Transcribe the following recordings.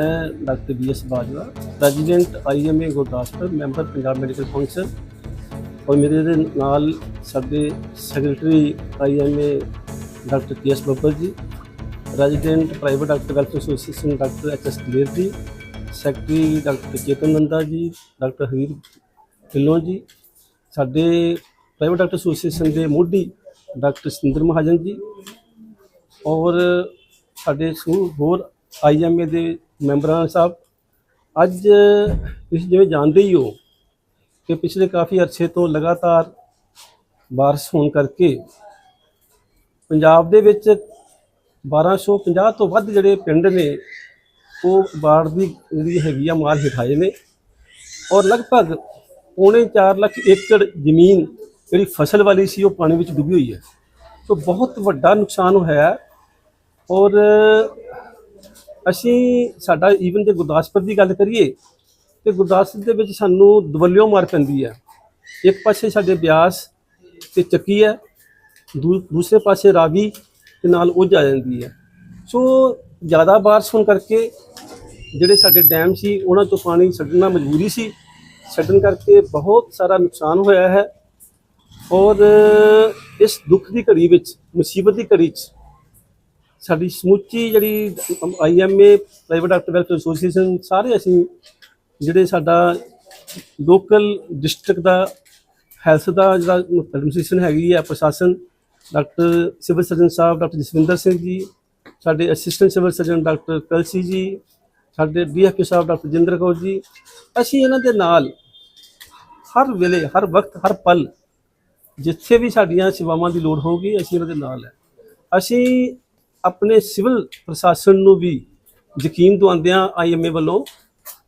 ਮੈਂ doctor B S Bajwa, president IMA Gurdaspur, member Punjab medical council ਔਰ ਮੇਰੇ ਦੇ ਨਾਲ ਸਾਡੇ secretary IMA doctor K S Babbar ji resident private doctor welfare association doctor H S Daler ji secretary doctor ਚੇਤਨ Nanda ji, doctor ਹਰੀਰ Dhillon ji, ਸਾਡੇ private doctor association ਦੇ ਮੋਢੀ doctor Satinder Mahajan ਜੀ ਔਰ ਸਾਡੇ ਸਮੂਹ ਹੋਰ ਆਈਐਮਏ ਦੇ ਮੈਂਬਰਾਂ ਸਾਹਿਬ, ਅੱਜ ਤੁਸੀਂ ਜਿਵੇਂ ਜਾਣਦੇ ਹੀ ਹੋ ਕਿ ਪਿਛਲੇ ਕਾਫੀ ਅਰਸੇ ਤੋਂ ਲਗਾਤਾਰ ਬਾਰਿਸ਼ ਹੋਣ ਕਰਕੇ ਪੰਜਾਬ ਦੇ ਵਿੱਚ 1250 ਤੋਂ ਵੱਧ ਜਿਹੜੇ ਪਿੰਡ ਨੇ, ਉਹ ਬਾੜ ਦੀ ਜਿਹੜੀ ਹੈਗੀ ਆ ਮਾਰ ਹੇਠਾਏ ਨੇ ਔਰ ਲਗਭਗ ਪੌਣੇ 4 ਲੱਖ ਏਕੜ ਜ਼ਮੀਨ ਜਿਹੜੀ ਫਸਲ ਵਾਲੀ ਸੀ, ਉਹ ਪਾਣੀ ਵਿੱਚ ਡੁੱਬੀ ਹੋਈ ਹੈ। ਸੋ ਬਹੁਤ ਵੱਡਾ ਨੁਕਸਾਨ ਹੋਇਆ ਔਰ ਅਸੀਂ ਸਾਡਾ ਈਵਨ ਜੇ ਗੁਰਦਾਸਪੁਰ ਦੀ ਗੱਲ ਕਰੀਏ, ਤੇ ਗੁਰਦਾਸਪੁਰ ਦੇ ਵਿੱਚ ਸਾਨੂੰ ਦਵੱਲਿਓ ਮਾਰ ਪੈਂਦੀ ਹੈ। ਇੱਕ ਪਾਸੇ ਸਾਡੇ ਬਿਆਸ ਤੇ ਚੱਕੀ ਹੈ, ਦੂ- ਦੂਸਰੇ ਪਾਸੇ ਰਾਵੀ ਤੇ ਨਾਲ ਉੱਜ ਆ ਜਾਂਦੀ ਹੈ। ਸੋ ਜ਼ਿਆਦਾ ਬਾਰਿਸ਼ ਹੋਣ ਕਰਕੇ ਜਿਹੜੇ ਸਾਡੇ ਡੈਮ ਸੀ, ਉਹਨਾਂ ਤੋਂ ਪਾਣੀ ਛੱਡਣਾ ਮਜਬੂਰੀ ਸੀ। ਛੱਡਣ ਕਰਕੇ ਬਹੁਤ ਸਾਰਾ ਨੁਕਸਾਨ ਹੋਇਆ ਹੈ। ਔਰ ਇਸ ਦੁੱਖ ਦੀ ਘੜੀ ਵਿੱਚ, ਮੁਸੀਬਤ ਦੀ ਘੜੀ 'ਚ ਸਾਡੀ ਸਮੁੱਚੀ ਜਿਹੜੀ IMA private doctor welfare association ਸਾਰੇ ਅਸੀਂ ਜਿਹੜੇ ਸਾਡਾ ਲੋਕਲ ਡਿਸਟ੍ਰਿਕਟ ਦਾ ਹੈਲਥ ਦਾ ਜਿਹੜਾ ਐਡਮਿਨਿਸਟ੍ਰੇਸ਼ਨ ਹੈਗੀ ਹੈ, ਪ੍ਰਸ਼ਾਸਨ ਡਾਕਟਰ ਸਿਵਲ ਸਰਜਨ ਸਾਹਿਬ ਡਾਕਟਰ ਜਸਵਿੰਦਰ ਸਿੰਘ ਜੀ, ਸਾਡੇ assistant civil surgeon doctor Kalsi ji, ਸਾਡੇ ਡੀਐਫਪੀ ਸਾਹਿਬ ਡਾਕਟਰ ਜਿੰਦਰ ਕੌਰ ਜੀ, ਅਸੀਂ ਇਹਨਾਂ ਦੇ ਨਾਲ ਹਰ ਵੇਲੇ, ਹਰ ਵਕਤ, ਹਰ ਪਲ ਜਿੱਥੇ ਵੀ ਸਾਡੀਆਂ ਸੇਵਾਵਾਂ ਦੀ ਲੋੜ ਹੋਊਗੀ, ਅਸੀਂ ਇਹਨਾਂ ਦੇ ਨਾਲ ਹੈ। ਅਸੀਂ ਆਪਣੇ ਸਿਵਲ ਪ੍ਰਸ਼ਾਸਨ ਨੂੰ ਵੀ ਯਕੀਨ ਦਿਵਾਉਂਦੇ ਹਾਂ ਆਈਐਮਏ ਵੱਲੋਂ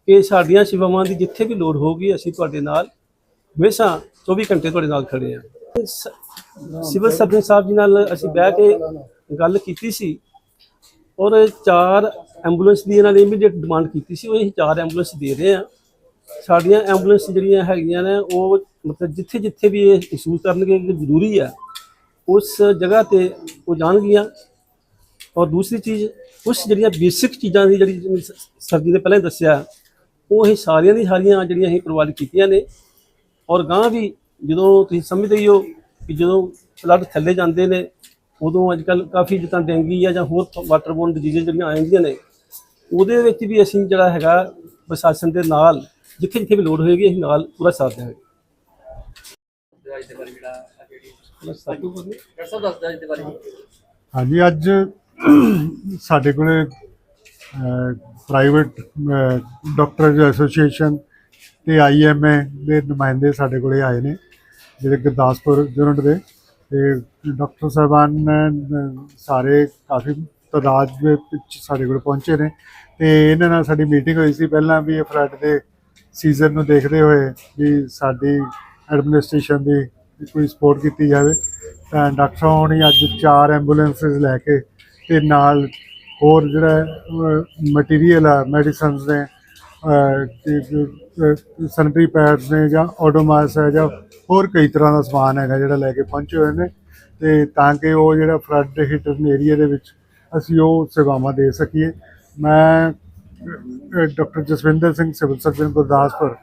ਕਿ ਸਾਡੀਆਂ ਸੇਵਾਵਾਂ ਦੀ ਜਿੱਥੇ ਵੀ ਲੋੜ ਹੋਊਗੀ, ਅਸੀਂ ਤੁਹਾਡੇ ਨਾਲ ਹਮੇਸ਼ਾ 24 ਘੰਟੇ ਤੁਹਾਡੇ ਨਾਲ ਖੜੇ ਹਾਂ। ਸ- ਸਿਵਲ ਸਰਜਨ ਸਾਹਿਬ ਜੀ ਨਾਲ ਅਸੀਂ ਬਹਿ ਕੇ ਗੱਲ ਕੀਤੀ ਸੀ ਔਰ ਚਾਰ ਐਂਬੂਲੈਂਸ ਦੀ ਇਹਨਾਂ ਨੇ ਇਮੀਡੀਏਟ ਡਿਮਾਂਡ ਕੀਤੀ ਸੀ, ਉਹ ਅਸੀਂ ਚਾਰ ਐਂਬੂਲੈਂਸ ਦੇ ਰਹੇ ਹਾਂ। ਸਾਡੀਆਂ ਐਂਬੂਲੈਂਸ ਜਿਹੜੀਆਂ ਹੈਗੀਆਂ ਨੇ, ਉਹ ਮਤਲਬ ਜਿੱਥੇ ਜਿੱਥੇ ਵੀ ਇਹ ਮਹਿਸੂਸ ਕਰਨਗੇ ਜ਼ਰੂਰੀ ਹੈ, ਉਸ ਜਗ੍ਹਾ ਤੇ ਉਹ ਜਾਣਗੀਆਂ। ਔਰ ਦੂਸਰੀ ਚੀਜ਼ ਉਸ ਜਿਹੜੀਆਂ ਬੇਸਿਕ ਚੀਜ਼ਾਂ ਦੀ ਜਿਹੜੀ ਸਰ ਜੀ ਨੇ ਪਹਿਲਾਂ ਹੀ ਦੱਸਿਆ ਉਹ ਇਹ ਸਾਰੀਆਂ ਦੀ ਸਾਰੀਆਂ ਜਿਹੜੀਆਂ ਅਸੀਂ ਪ੍ਰੋਵਾਈਡ ਕੀਤੀਆਂ ਨੇ। ਔਰ ਗਾਂ ਵੀ ਜਦੋਂ ਤੁਸੀਂ ਸਮਝਦੇ ਹੀ ਹੋ ਕਿ ਜਦੋਂ ਫਲੱਡ ਥੱਲੇ ਜਾਂਦੇ ਨੇ ਉਦੋਂ ਅੱਜ ਕੱਲ ਕਾਫੀ ਜਿੱਦਾਂ ਡੈਂਗੀ ਆ ਜਾਂ ਹੋਰ ਵਾਟਰਬੋਰਨ ਡਿਜ਼ੀਜ਼ ਜਿਹੜੀਆਂ ਆ ਜਾਂਦੀਆਂ ਨੇ ਉਹਦੇ ਵਿੱਚ ਵੀ ਅਸੀਂ ਜਿਹੜਾ ਹੈਗਾ ਪ੍ਰਸ਼ਾਸਨ ਦੇ ਨਾਲ ਜਿੱਥੇ ਜਿੱਥੇ ਵੀ ਲੋੜ ਹੋਏਗੀ ਅਸੀਂ ਨਾਲ ਪੂਰਾ ਸਾਥ ਦੇਵਾਂਗੇ। ਦੇ ਡਾਕਟਰ ਸਾਹਿਬ ਦੱਸਦਾ ਦੇ ਬਾਰੇ। ਹਾਂਜੀ ਅੱਜ ਸਾਡੇ ਕੋਲੇ ਪ੍ਰਾਈਵੇਟ ਡਾਕਟਰਸ ਐਸੋਸੀਏਸ਼ਨ ਤੇ ਆਈਐਮਏ ਦੇ ਨੁਮਾਇੰਦੇ ਸਾਡੇ ਕੋਲੇ ਆਏ ਨੇ, ਜਿਹੜੇ ਗੁਰਦਾਸਪੁਰ ਯੂਨਿਟ ਦੇ। ਤੇ ਡਾਕਟਰ ਸਾਹਿਬਾਨ ਸਾਰੇ ਕਾਫੀ ਤਾਦਾਦ ਦੇ ਵਿੱਚ ਸਾਡੇ ਕੋਲ ਪਹੁੰਚੇ ਨੇ। ਤੇ ਇਹਨਾਂ ਨਾਲ ਸਾਡੀ ਮੀਟਿੰਗ ਹੋਈ ਸੀ ਪਹਿਲਾਂ ਵੀ ਇਹ ਫਲੱਡ ਦੇ ਸੀਜ਼ਨ ਨੂੰ ਦੇਖਦੇ ਹੋਏ ਵੀ ਸਾਡੀ ਐਡਮਿਨਿਸਟ੍ਰੇਸ਼ਨ ਦੀ ਕੋਈ ਸਪੋਰਟ ਕੀਤੀ ਜਾਵੇ। ਤਾਂ ਡਾਕਟਰ ਸਾਹਿਬ ਹੋਣੀ ਅੱਜ ਚਾਰ ਐਂਬੂਲੈਂਸਸ ਲੈ ਕੇ ਤੇ ਨਾਲ ਹੋਰ ਜਿਹੜਾ ਮਟੀਰੀਅਲ ਆ ਮੈਡੀਸਨਸ ਨੇ ਸੈਨਟਰੀ ਪੈਡਸ ਨੇ ਜਾਂ ਓਡੋਮਾਸ ਹੈ ਜਾਂ ਹੋਰ ਕਈ ਤਰ੍ਹਾਂ ਦਾ ਸਮਾਨ ਹੈਗਾ ਜਿਹੜਾ ਲੈ ਕੇ ਪਹੁੰਚੇ ਹੋਏ ਨੇ। ਤੇ ਤਾਂ ਕਿ ਉਹ ਜਿਹੜਾ ਫਲੱਡ ਹਿਟਨ ਏਰੀਆ ਦੇ ਵਿੱਚ ਅਸੀਂ ਉਹ ਸੇਵਾਵਾਂ ਦੇ ਸਕੀਏ। ਮੈਂ doctor Jaswinder Singh, civil surgeon Gurdaspur,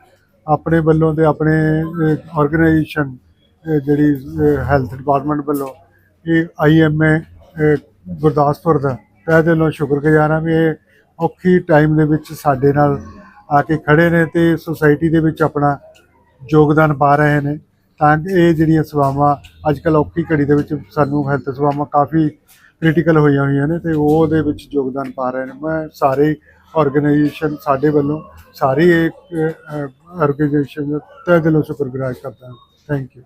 ਆਪਣੇ ਵੱਲੋਂ ਤੇ ਆਪਣੇ ਆਰਗੇਨਾਈਜੇਸ਼ਨ ਜਿਹੜੀ ਹੈਲਥ ਡਿਪਾਰਟਮੈਂਟ ਵੱਲੋਂ ਇਹ ਆਈਐਮਏ ਗੁਰਦਾਸਪੁਰ ਦਾ। ਤਹਿ ਦਿਲੋਂ ਸ਼ੁਕਰਗੁਜ਼ਾਰ ਹਾਂ ਵੀ ਇਹ ਔਖੀ ਟਾਈਮ ਦੇ ਵਿੱਚ ਸਾਡੇ ਨਾਲ ਆ ਕੇ ਖੜੇ ਨੇ ਤੇ ਸੁਸਾਇਟੀ ਦੇ ਵਿੱਚ ਆਪਣਾ ਯੋਗਦਾਨ ਪਾ ਰਹੇ ਨੇ। ਤਾਂ ਕਿ ਇਹ ਜਿਹੜੀਆਂ ਸੇਵਾਵਾਂ ਅੱਜ ਕੱਲ੍ਹ ਔਖੀ ਘੜੀ ਦੇ ਵਿੱਚ ਸਾਨੂੰ ਹੈਲਥ ਸੇਵਾਵਾਂ ਕਾਫੀ ਕ੍ਰਿਟੀਕਲ ਹੋਈਆਂ ਹੋਈਆਂ ਨੇ ਤੇ ਉਹ ਉਹਦੇ ਵਿੱਚ ਯੋਗਦਾਨ ਪਾ ਰਹੇ ਨੇ। ਮੈਂ ਸਾਰੇ ਆਰਗੇਨਾਈਜੇਸ਼ਨ ਸਾਡੇ ਵੱਲੋਂ, ਸਾਰੀ ਇੱਕ ਆਰਗੇਨਾਈਜੇਸ਼ਨ ਦਾ ਤਹਿ ਦਿਲੋਂ ਸ਼ੁਕਰਗੁਜ਼ਾਰ ਕਰਦਾ ਹਾਂ। Thank you